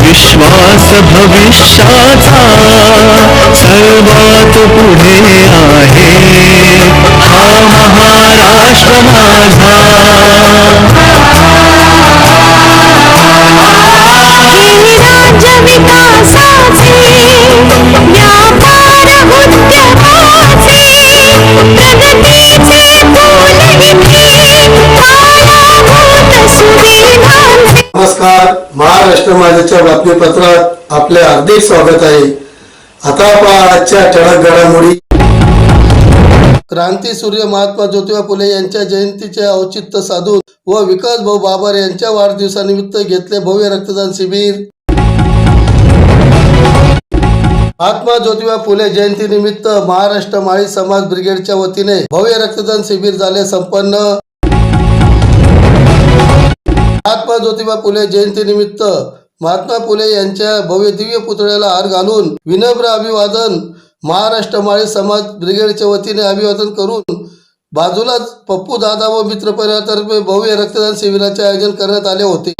विश्वास भविष्याचा सर्वात पुढे आहे. हा महाराष्ट्र माझा. नमस्कार. महाराष्ट्र माझ्याच्या बातमीपत्रात आपले हार्दिक स्वागत आहे. आता पहा आजच्या ठळक घडामोडी. क्रांती सूर्य महात्मा ज्योतिबा फुले यांच्या जयंतीचे औचित्य साधून व विकास भाऊ बाबर यांच्या वाढदिवसानिमित्त घेतले भव्य रक्तदान शिबिर. महात्मा ज्योतिबा फुले जयंतीनिमित्त महाराष्ट्र माळी समाज ब्रिगेडच्या वतीने भव्य रक्तदान शिबिर झाले संपन्न. महात्मा ज्योतिबा फुले जयंतीनिमित्त महात्मा फुले यांच्या भव्य दिव्य पुतळ्याला हार घालून विनम्र अभिवादन महाराष्ट्र माळी समाज ब्रिगेडच्या वतीने अभिवादन करून बाजूलाच पप्पू दादा व मित्र परिवारातर्फे भव्य रक्तदान शिबिराचे आयोजन करण्यात आले होते.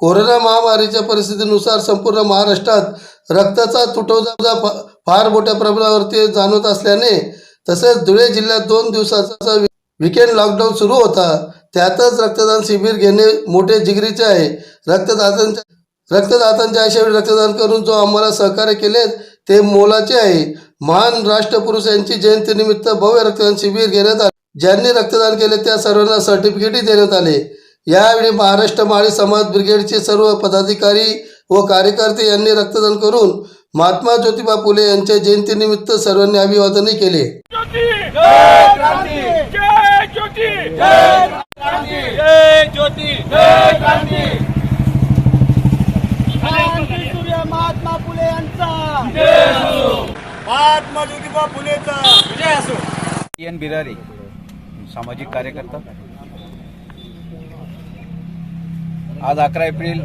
कोरोना महामारीच्या परिस्थितीनुसार संपूर्ण महाराष्ट्रात रक्ताचा तुटवडा फार मोठ्या प्रमाणावरती जाणवत असल्याने तसेच धुळे जिल्ह्यात दोन दिवसाचा विकेंड लॉकडाऊन सुरू होता. त्यातच रक्तदान शिबिर घेणे मोठे जिगरीचे आहे. रक्तदात्यांच्या रक्तदात्यांच्या आशेवर रक्तदान करून जो आम्हाला सहकार्य केले ते मोलाचे आहे. महान राष्ट्रपुरुष यांची जयंतीनिमित्त भव्य रक्तदान शिबिर घेण्यात आले. ज्यांनी रक्तदान केले त्या सर्वांना सर्टिफिकेटही देण्यात आले. यावेळी महाराष्ट्र माळी समाज ब्रिगेडचे सर्व पदाधिकारी व कार्यकर्ते यांनी रक्तदान करून महात्मा ज्योतिबा फुले यांच्या जयंतीनिमित्त सर्वांनी अभिवादनही केले ज्योती जय क्रांती जय ज्योती जय क्रांती जय ज्योती जय क्रांती सूर्य महात्मा फुले यांचा महात्मा ज्योतिबा फुलेचा विजय असो एन बिरारी सामाजिक कार्यकर्ता. आज अकरा एप्रिल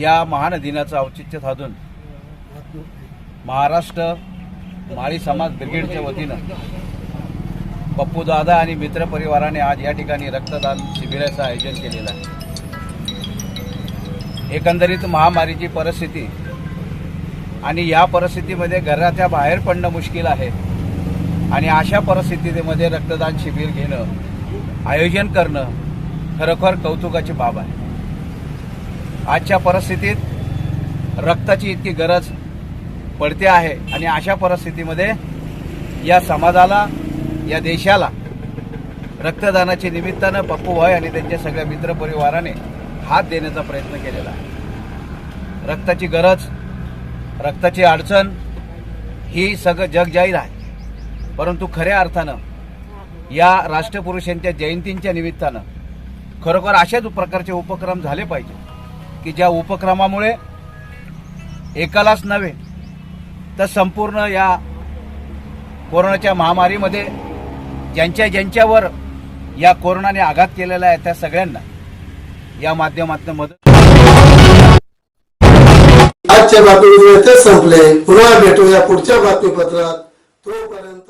या महान दिनाचं औचित्य साधून महाराष्ट्र माळी समाज ब्रिगेडच्या वतीनं पप्पू दादा आणि मित्रपरिवाराने आज या ठिकाणी रक्तदान शिबिराचं आयोजन केलेलं आहे. एकंदरीत महामारीची परिस्थिती आणि या परिस्थितीमध्ये घराच्या बाहेर पडणं मुश्किल आहे. आणि अशा परिस्थितीमध्ये रक्तदान शिबिर घेणं आयोजन करणं खरोखर कौतुकाची बाब आहे. आजच्या परिस्थितीत रक्ताची इतकी गरज पडते आहे आणि अशा परिस्थितीमध्ये या समाजाला या देशाला रक्तदानाच्या निमित्तानं पप्पू भाई आणि त्यांच्या सगळ्या मित्रपरिवाराने हात देण्याचा प्रयत्न केलेला आहे. रक्ताची गरज रक्ताची अडचण ही सगळं जग जाहीर आहे. परंतु खऱ्या अर्थानं या राष्ट्रपुरुषांच्या जयंतींच्या निमित्तानं खरोखर अशाच प्रकारचे उपक्रम झाले पाहिजे की ज्या उपक्रमामुळे एकालाच नव्हे तर संपूर्ण या कोरोनाच्या महामारीमध्ये ज्यांच्या ज्यांच्यावर या कोरोनाने आघात केलेला आहे त्या सगळ्यांना या माध्यमातून मदत आजचे बातमीपत्र इथेच संपले. पुन्हा भेटूया पुढच्या बातमीपत्रात. तोपर्यंत